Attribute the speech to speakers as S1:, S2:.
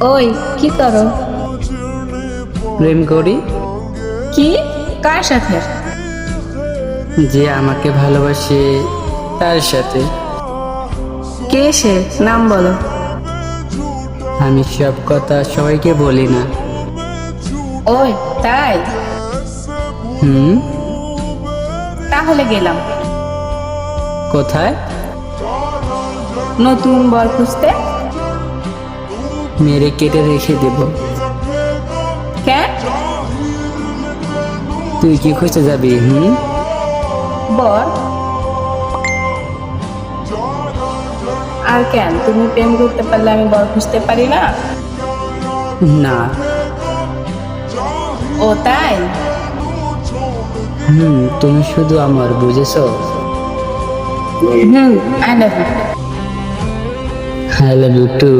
S1: ওই কি করো?
S2: প্রেম করি?
S1: কি? কার সাথে?
S2: যে আমাকে ভালোবাসে তার সাথে।
S1: কে সে? নাম বলো।
S2: আমি সব কথা সবাইকে বলি না।
S1: ওই তাই?
S2: হুম?
S1: তাহলে গেলাম।
S2: কোথায়?
S1: নতুন বর খুঁজতে?
S2: মেরে কেটে রেখে দেব।
S1: কেন
S2: তুই কি খুঁজতে যাবি হুম?
S1: বর। আর কেন? তুমি প্রেম করতে পারলে আমি বর খুঁজতে পারি না?
S2: না।
S1: ও তাই?
S2: হুম তুমি শুধু আমার বুঝেছ?
S1: হুম I love you
S2: I love you too